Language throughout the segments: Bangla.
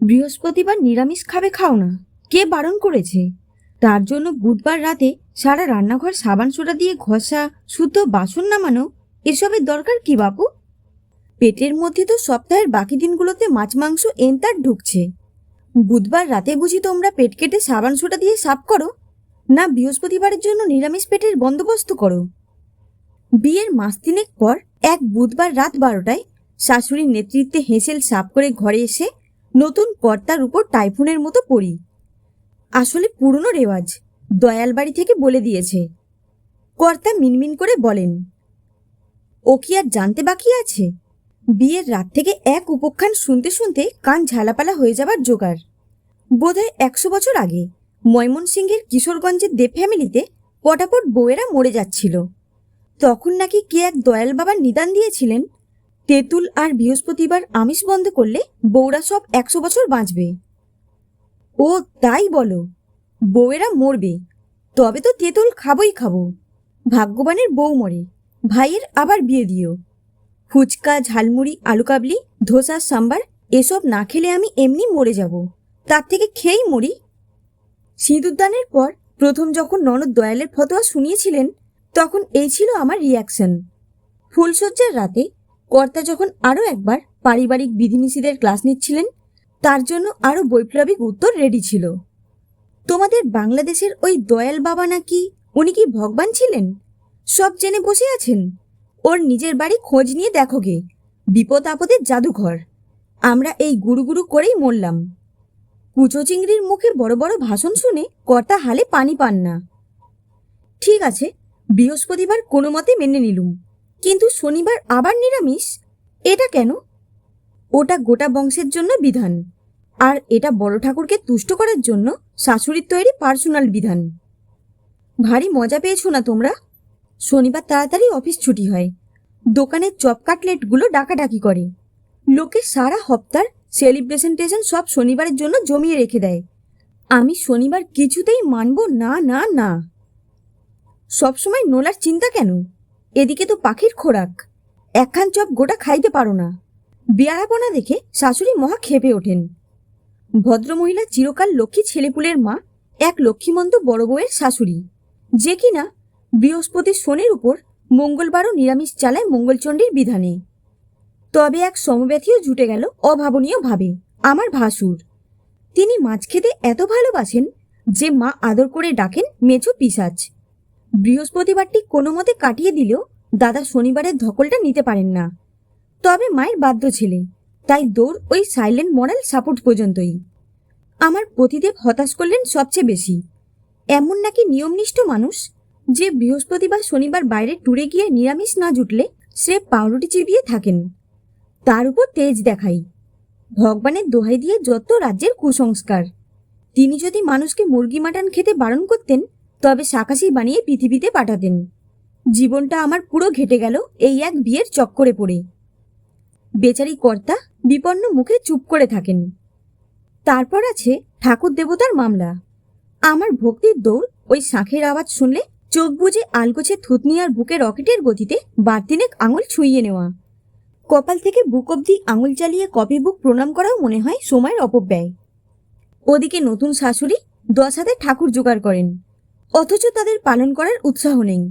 বৃহস্পতিবার নিরামিষ খাবে খাও না। কে বারণ করেছে? তার জন্য বুধবার রাতে সারা রান্নাঘর সাবান সোডা দিয়ে ঘষা শুদ্ধ বাসন নামানো, এসবের দরকার কি বাপু? পেটের মধ্যে তো সপ্তাহের বাকি দিনগুলোতে মাছ মাংস এনতার ঢুকছে। বুধবার রাতে বুঝি তোমরা পেট কেটে সাবান সোডা দিয়ে সাফ করো? না বৃহস্পতিবারের জন্য নিরামিষ পেটের বন্দোবস্ত করো? বিয়ের মাস তিনেক পর এক বুধবার রাত বারোটায় শাশুড়ির নেতৃত্বে হেসেল সাফ করে ঘরে এসে নতুন কর্তার উপর টাইফুনের মতো পড়ি। আসলে পুরনো রেওয়াজ, দয়াল বাড়ি থেকে বলে দিয়েছে। কর্তা মিনমিন করে বলেন, ও কি আর জানতে বাকি আছে? বিয়ের রাত থেকে এক উপখ্যান শুনতে শুনতে কান ঝালাপালা হয়ে যাবার জোগাড়। বোধহয় একশো বছর আগে ময়মনসিংহের কিশোরগঞ্জের দেব ফ্যামিলিতে পটাপট বউয়েরা মরে যাচ্ছিল। তখন নাকি কে এক দয়াল বাবার নিদান দিয়েছিলেন তেঁতুল আর বৃহস্পতিবার আমিষ বন্ধ করলে বউরা সব একশো বছর বাঁচবে। ও তাই বলো, বউয়েরা মরবে, তবে তো তেঁতুল খাবই খাব। ভাগ্যবানের বউ মরে, ভাইয়ের আবার বিয়ে দিও। ফুচকা, ঝালমুড়ি আলু কাবলি ধোসা, সাম্বার, এসব না খেলে আমি এমনি মরে যাব। তার থেকে খেয়েই মরি। সিঁদুরদানের পর প্রথম যখন ননদ দয়ালের ফতোয়া শুনিয়েছিলেন, তখন এই ছিল আমার রিয়াকশন ফুলশয্যার রাতে কর্তা যখন আরও একবার পারিবারিক বিধিনিষেধের ক্লাস নিচ্ছিলেন, তার জন্য আরও বৈপ্লবিক উত্তর রেডি ছিল। তোমাদের বাংলাদেশের ওই দয়াল বাবা নাকি উনি কি ভগবান ছিলেন? সব জেনে বসে আছেন। ওর নিজের বাড়ি খোঁজ নিয়ে দেখো গে, বিপদ আপদের জাদুঘর। আমরা এই গুরু গুরু করেই মরলাম। কুচো চিংড়ির মুখে বড় বড় ভাষণ শুনে কর্তা হালে পানি পান না। ঠিক আছে, বৃহস্পতিবার কোনো মতে মেনে নিলুম। কিন্তু শনিবার আবার নিরামিষ? এটা কেন? ওটা গোটা বংশের জন্য বিধান। আর এটা বড় ঠাকুরকে তুষ্ট করার জন্য শাশুড়ির তৈরি পার্সোনাল বিধান। ভারী মজা পেয়েছ না তোমরা? শনিবার তাড়াতাড়ি অফিস ছুটি হয়। দোকানের চপ কাটলেটগুলো ডাকাডাকি করে। লোকে সারা হপ্তার সেলিব্রেশন টেশন সব শনিবারের জন্য জমিয়ে রেখে দেয়। আমি শনিবার কিছুতেই মানব না না না। সবসময় নোলার চিন্তা কেন? এদিকে তো পাখির খোরাক। একখান চপ গোটা খাইতে পারো না। বিয়ারাপনা দেখে শাশুড়ি মহা খেপে ওঠেন। ভদ্রমহিলা চিরকাল লক্ষ্মী ছেলেপুলের মা, এক লক্ষ্মীমন্ত বড় বউয়ের শাশুড়ি। যে কিনা বৃহস্পতি শনির উপর মঙ্গলবারও নিরামিষ চালায় মঙ্গলচণ্ডীর বিধানে। তবে এক সমব্যথীও জুটে গেল অভাবনীয় ভাবে, আমার ভাসুর। তিনি মাছ খেতে এত ভালোবাসেন যে মা আদর করে ডাকেন মেছো পিসাচ। বৃহস্পতিবারটি কোনো মতে কাটিয়ে দিলেও দাদা শনিবারের ধকলটা নিতে পারেন না। তবে মায়ের বাধ্য ছেলে তাই দৌড় ওই সাইলেন্ট মরাল সাপোর্ট পর্যন্তই। আমার পতিদেব হতাশ করলেন সবচেয়ে বেশি। এমন নাকি নিয়মনিষ্ঠ মানুষ যে বৃহস্পতিবার শনিবার বাইরে ট্যুরে গিয়ে নিরামিষ না জুটলে সে পাউরুটি চিবিয়ে থাকেন। তার উপর তেজ দেখাই। ভগবানের দোহাই দিয়ে যত রাজ্যের কুসংস্কার। তিনি যদি মানুষকে মুরগি মাটন খেতে বারণ করতেন তবে শাকাশি বানিয়ে পৃথিবীতে পাঠাতেন। জীবনটা আমার পুরো ঘেটে গেল এই এক বিয়ের চক্করে পড়ে। বেচারি কর্তা বিপন্ন মুখে চুপ করে থাকেন। তারপর আছে ঠাকুর দেবতার মামলা। আমার ভক্তির দৌড় ওই শাঁখের আওয়াজ শুনলে চোখ বুজে আলগোছে থুতনি আর বুকে রকেটের গতিতে বারদিনেক আঙুল ছুঁইয়ে নেওয়া। কপাল থেকে বুক অবধি আঙুল চালিয়ে কপি বুক প্রণাম করাও মনে হয় সময়ের অপব্যয়। ওদিকে নতুন শাশুড়ি দশ হাতে ঠাকুর জোগাড় করেন। অথচ তাদের পালন করার উৎসাহ নেই।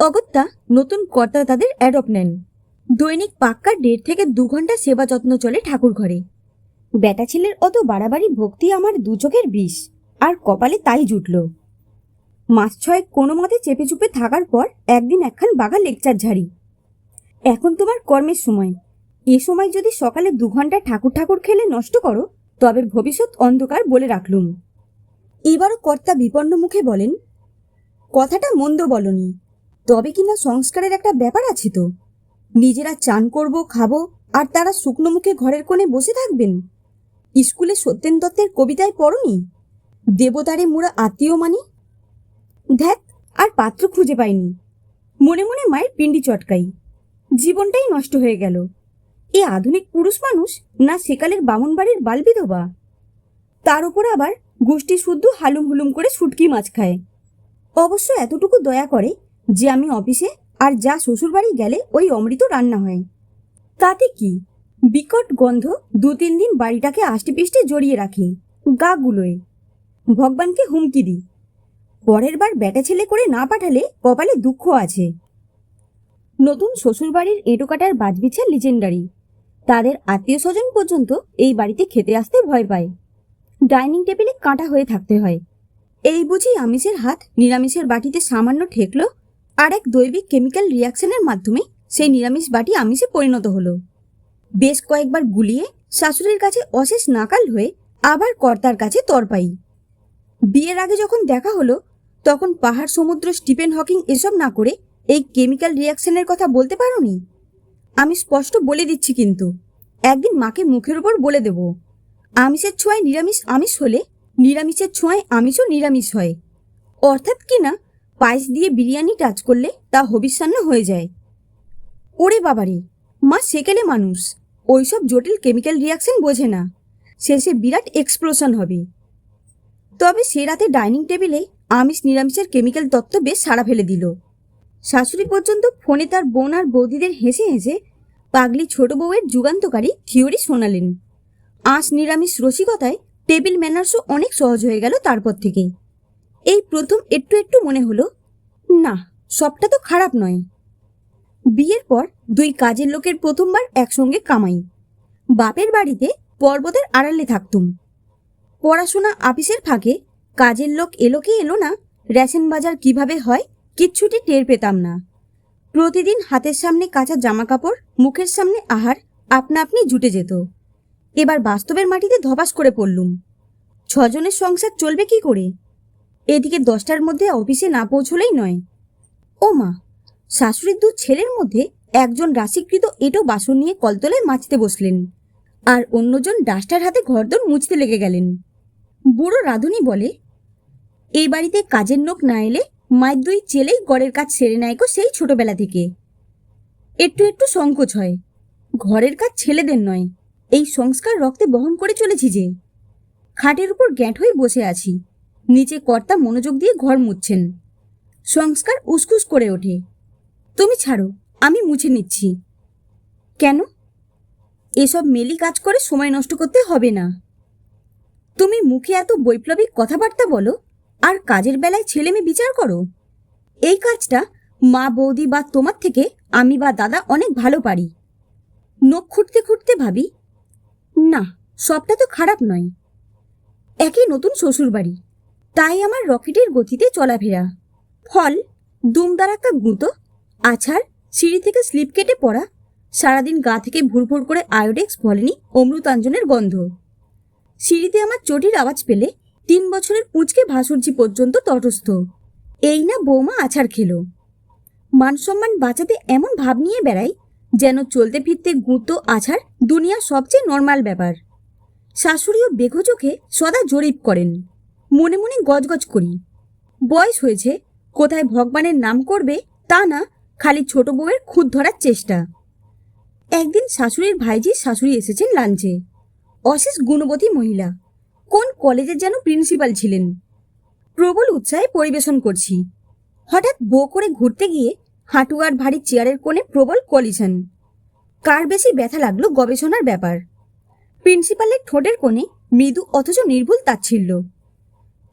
অগত্যা নতুন কর্তা তাদের অ্যাডপ্ট নেন। দৈনিক পাক্কা দেড় থেকে দু ঘণ্টা সেবা যত্ন চলে ঠাকুর ঘরে। বেটা ছেলের অত বাড়াবাড়ি ভক্তি আমার দু চোখের বিষ, আর কপালে তাই জুটল। মাস ছয়েক কোনো মতে চেপে চুপে থাকার পর একদিন একখান বাঘা লেকচার ঝাড়ি। এখন তোমার কর্মের সময়। এ সময় যদি সকালে দু ঘণ্টা ঠাকুর ঠাকুর খেলে নষ্ট করো, তবে ভবিষ্যৎ অন্ধকার বলে রাখলুম। এবারও কর্তা বিপন্ন মুখে বলেন কথাটা মন্দ বলনি। তবে কিনা সংস্কারের একটা ব্যাপার আছে তো? নিজেরা চান করব, খাব, আর তারা শুকনো মুখে ঘরের কোণে বসে থাকবেন। স্কুলে সত্যেন দত্তের কবিতায় পড়নি? দেবতারে মোরা আত্মীয় মানি? ধ্যাত আর পাত্র খুঁজে পাইনি। মনে মনে মায়ের পিণ্ডি চটকাই। জীবনটাই নষ্ট হয়ে গেল। এ আধুনিক পুরুষ মানুষ না সেকালের বামন বাড়ির বাল বিধবা তার উপর আবার গোষ্ঠী শুদ্ধ হালুম হুলুম করে শুটকি মাছ খায়। অবশ্য এতটুকু দয়া করে যে আমি অফিসে আর যা শ্বশুরবাড়ি গেলে ওই অমৃত রান্না হয়। তাতে কি? বিকট গন্ধ দু তিন দিন বাড়িটাকে আষ্টে পিষ্টে জড়িয়ে রাখি। গা গুলোয়। ভগবানকে হুমকি দিই। পরের বার ব্যাটা ছেলে করে না পাঠালে কপালে দুঃখ আছে। নতুন শ্বশুরবাড়ির এঁটোকাটার বাজবিছার লিজেন্ডারি তাদের আত্মীয় স্বজন পর্যন্ত এই বাড়িতে খেতে আসতে ভয় পায়। ডাইনিং টেবিলে কাঁটা হয়ে থাকতে হয়। এই বুঝি আমিষের হাত নিরামিষের বাটিতে সামান্য ঠেকলো? আর এক দৈবিক কেমিক্যাল রিয়াকশনের মাধ্যমে সেই নিরামিষ বাটি আমিষে পরিণত হলো। বেশ কয়েকবার গুলিয়ে শাশুড়ির কাছে অশেষ নাকাল হয়ে আবার কর্তার কাছে তরপাই। বিয়ের আগে যখন দেখা হলো, তখন পাহাড়, সমুদ্র, স্টিফেন হকিং এসব না করে এই কেমিক্যাল রিয়াকশনের কথা বলতে পারোনি? আমি স্পষ্ট বলে দিচ্ছি কিন্তু, একদিন মাকে মুখের উপর বলে দেব। আমিষের ছোঁয়ায় নিরামিষ আমিষ হলে নিরামিষের ছোঁয়ায় আমিষও নিরামিষ হয়। অর্থাৎ কি না, পায়েস দিয়ে বিরিয়ানি টাচ করলে তা হবিষ্যান্ন হয়ে যায়। ওরে বাবারে, মা সেকেলে মানুষ, ওইসব জটিল কেমিক্যাল রিয়াকশন বোঝে না। শেষে বিরাট এক্সপ্লোশন হবে। তবে সে রাতে ডাইনিং টেবিলে আমিষ নিরামিষের কেমিক্যাল তত্ত্ব বেশ সাড়া ফেলে দিল। শাশুড়ি পর্যন্ত ফোনে তার বোন আর বৌদিদের হেসে হেসে পাগলি ছোট বউয়ের যুগান্তকারী থিওরি শোনালেন। আঁশ নিরামিষ রসিকতায় টেবিল ম্যানার্সও অনেক সহজ হয়ে গেল তারপর থেকেই। এই প্রথম একটু একটু মনে হলো, না, সবটা তো খারাপ নয়। বিয়ের পর দুই কাজের লোকের প্রথমবার একসঙ্গে কামাই। বাপের বাড়িতে পর্বতের আড়ালে থাকতুম। পড়াশোনা আপিসের ফাঁকে কাজের লোক এলো কি এলো না, রেশন বাজার কীভাবে হয় কিচ্ছুটি টের পেতাম না। প্রতিদিন হাতের সামনে কাঁচা জামা কাপড় মুখের সামনে আহার, আপনা আপনি জুটে যেত। এবার বাস্তবের মাটিতে ধপাস করে পড়লুম। ছজনের সংসার চলবে কি করে? এদিকে দশটার মধ্যে অফিসে না পৌঁছলেই নয়। ও মা, শাশুড়ির দু ছেলের মধ্যে একজন রাশিকৃত এটো বাসন নিয়ে কলতলায় মাছতে বসলেন আর অন্যজন ডাস্টার হাতে ঘরদোর মুছতে লেগে গেলেন। বুড়ো রাধুনি বলে, এই বাড়িতে কাজের লোক না এলে মায়ের দুই ছেলেই গড়ের কাজ সেরে নেয় গো সেই ছোটবেলা থেকে। একটু একটু সংকোচ হয়। ঘরের কাজ ছেলেদের নয় এই সংস্কার রক্তে বহন করে চলেছি যে। খাটের উপর গ্যাঁট হয়ে বসে আছি। নিচে কর্তা মনোযোগ দিয়ে ঘর মুছছেন। সংস্কার উসকুস করে ওঠে। তুমি ছাড়ো, আমি মুছে নিচ্ছি। কেন? এসব মেলি কাজ করে সময় নষ্ট করতে হবে না। তুমি মুখে এত বৈপ্লবিক কথাবার্তা বলো, আর কাজের বেলায় ছেলে মেয়ে বিচার করো? এই কাজটা মা, বৌদি বা তোমার থেকে আমি বা দাদা অনেক ভালো পারি। নখ খুঁটতে খুঁটতে ভাবি না, সবটা তো খারাপ নয়। একই নতুন শ্বশুরবাড়ি। তাই আমার রকেটের গতিতে চলাফেরা। ফল দুমদারাক্কা গুঁতো, আছাড়, সিঁড়ি থেকে স্লিপ কেটে পড়া, সারাদিন গা থেকে ভুরভুর করে আয়োডেক্স বলেনি অমৃতাঞ্জনের গন্ধ। সিঁড়িতে আমার চটির আওয়াজ পেলে তিন বছরের পুঁচকে ভাসুরজি পর্যন্ত তটস্থ। এই না বৌমা আছাড় খেলো। মানসম্মান বাঁচাতে এমন ভাব নিয়ে বেড়াই যেন চলতে ফিরতে গুঁতো আছাড় দুনিয়ার সবচেয়ে নর্মাল ব্যাপার। শাশুড়িও বেঘো চোখে সদা জরিপ করেন। মনে মনে গজগজ করি। বয়স হয়েছে, কোথায় ভগবানের নাম করবে তা না, খালি ছোট বউয়ের খুদ ধরার চেষ্টা। একদিন শাশুড়ির ভাইজি শাশুড়ি এসেছেন লাঞ্চে। অশেষ গুণবতী মহিলা। কোন কলেজের যেন প্রিন্সিপাল ছিলেন। প্রবল উৎসাহে পরিবেশন করছি। হঠাৎ বো করে ঘুরতে গিয়ে হাঁটু আর ভারী চেয়ারের কোণে প্রবল কলিশন কার বেশি ব্যথা লাগল গবেষণার ব্যাপার। প্রিন্সিপালের ঠোঁটের কোণে মৃদু অথচ নির্ভুল তাচ্ছিল্য।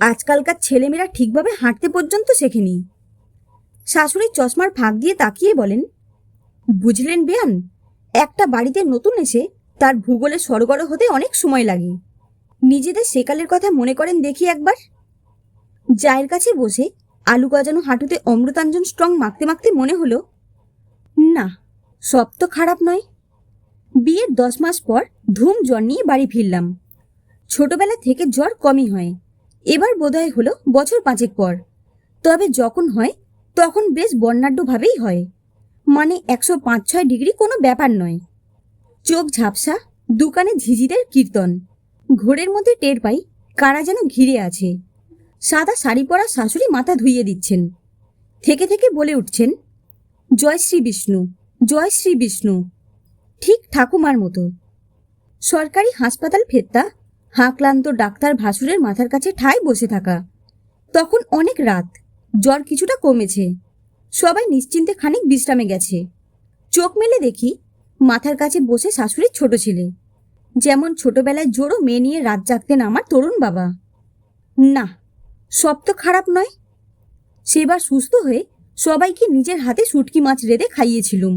আজকালকার ছেলেমেয়েরা ঠিকভাবে হাঁটতে পর্যন্ত শেখেনি। শাশুড়ির চশমার ফাঁক দিয়ে তাকিয়ে বলেন, বুঝলেন বেয়ান, একটা বাড়িতে নতুন এসে তার ভূগোলে সরগর হতে অনেক সময় লাগে। নিজেদের সেকালের কথা মনে করেন দেখি একবার। জায়ের কাছে বসে আলু গজানো হাঁটুতে অমৃতাঞ্জন স্ট্রং মাখতে মাখতে মনে হলো, না, সব তো খারাপ নয়। বিয়ের দশ মাস পর ধুম জ্বর নিয়ে বাড়ি ফিরলাম। ছোটবেলা থেকে জ্বর কমই হয়। এবার বোধহয় হলো বছর পাঁচেক পর। তবে যখন হয়, তখন বেশ বর্ণাঢ্যভাবেই হয়। মানে একশো পাঁচ ছয় ডিগ্রি কোনো ব্যাপার নয়। চোখ ঝাপসা, দোকানে ঝিঝিদের কীর্তন। ঘোরের মধ্যে টের পাই কারা যেন ঘিরে আছে। সাদা শাড়ি পরা শাশুড়ি মাথা ধুইয়ে দিচ্ছেন। থেকে থেকে বলে উঠছেন, জয় শ্রী বিষ্ণু, জয় শ্রী বিষ্ণু। ঠিক ঠাকুমার মতো। সরকারি হাসপাতাল ফেরতা হাঁকলান্ত ডাক্তার ভাসুরের মাথার কাছে ঠায় বসে থাকা। তখন অনেক রাত, জ্বর কিছুটা কমেছে। সবাই নিশ্চিন্তে খানিক বিশ্রামে গেছে। চোখ মেলে দেখি, মাথার কাছে বসে শাশুড়ির ছোট ছেলে। যেমন ছোটবেলায় জোরও মেয়ে নিয়ে রাত জাগতেন আমার তরুণ বাবা। না সব তো খারাপ নয়। সেবার সুস্থ হয়ে সবাইকে নিজের হাতে শুটকি মাছ রেঁধে খাইয়েছিলুম।